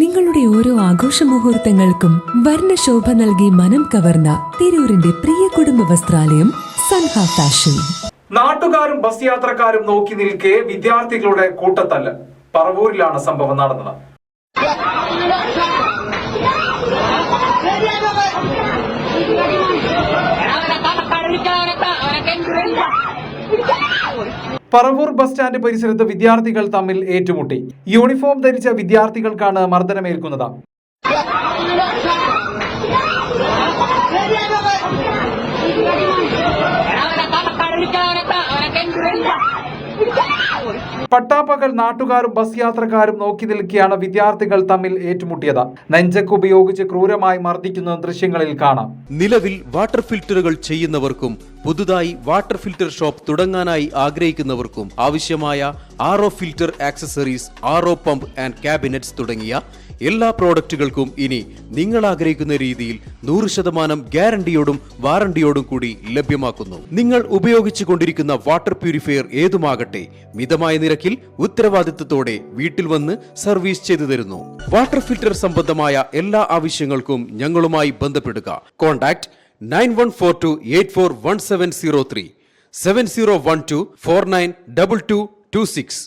നിങ്ങളുടെ ഓരോ ആഘോഷ മുഹൂർത്തങ്ങൾക്കും വർണശോഭ നൽകി മനം കവർന്ന തിരൂരിന്റെ പ്രിയ കുടുംബ വസ്ത്രാലയം സൻഹ ഫാഷൻ. നാട്ടുകാരും ബസ് യാത്രക്കാരും നോക്കി നിൽക്കെ വിദ്യാർത്ഥികളുടെ കൂട്ടത്തല്ല്. പറവൂരിലാണ് സംഭവം നടന്നത്. പറവൂർ ബസ് സ്റ്റാൻഡ് പരിസരത്ത് വിദ്യാർത്ഥികൾ തമ്മിൽ ഏറ്റുമുട്ടി. യൂണിഫോം ധരിച്ച വിദ്യാർത്ഥികൾക്കാണ് മർദ്ദനമേൽക്കുന്നത്. പട്ടാപ്പകൽ നാട്ടുകാരും ബസ് യാത്രക്കാരും നോക്കി നിൽക്കിയാണ് വിദ്യാർത്ഥികൾ തമ്മിൽ ഏറ്റുമുട്ടിയത്. നെഞ്ചക്ക് ഉപയോഗിച്ച് ക്രൂരമായി മർദ്ദിക്കുന്ന ദൃശ്യങ്ങളിൽ കാണാം. നിലവിൽ വാട്ടർ ഫിൽറ്ററുകൾ ചെയ്യുന്നവർക്കും പുതുതായി വാട്ടർ ഫിൽറ്റർ ഷോപ്പ് തുടങ്ങാനായി ആഗ്രഹിക്കുന്നവർക്കും ആവശ്യമായ R filter accessories R pump and cabinets തുടങ്ങിയ എല്ലാ പ്രോഡക്റ്റുകൾക്കും ഇനി നിങ്ങൾ ആഗ്രഹിക്കുന്ന രീതിയിൽ നൂറ് ശതമാനം ഗ്യാരണ്ടിയോടും വാറണ്ടിയോടും കൂടി ലഭ്യമാക്കുന്നു. നിങ്ങൾ ഉപയോഗിച്ചു കൊണ്ടിരിക്കുന്ന വാട്ടർ പ്യൂരിഫയർ ഏതുമാകട്ടെ മിതമായ നിരക്കിൽ ഉത്തരവാദിത്വത്തോടെ വീട്ടിൽ വന്ന് സർവീസ് ചെയ്തു തരുന്നു. വാട്ടർ ഫിൽറ്റർ സംബന്ധമായ എല്ലാ ആവശ്യങ്ങൾക്കും ഞങ്ങളുമായി ബന്ധപ്പെടുക. Contact nine one four two eight four one seven zero three seven zero one two four nine double two two six.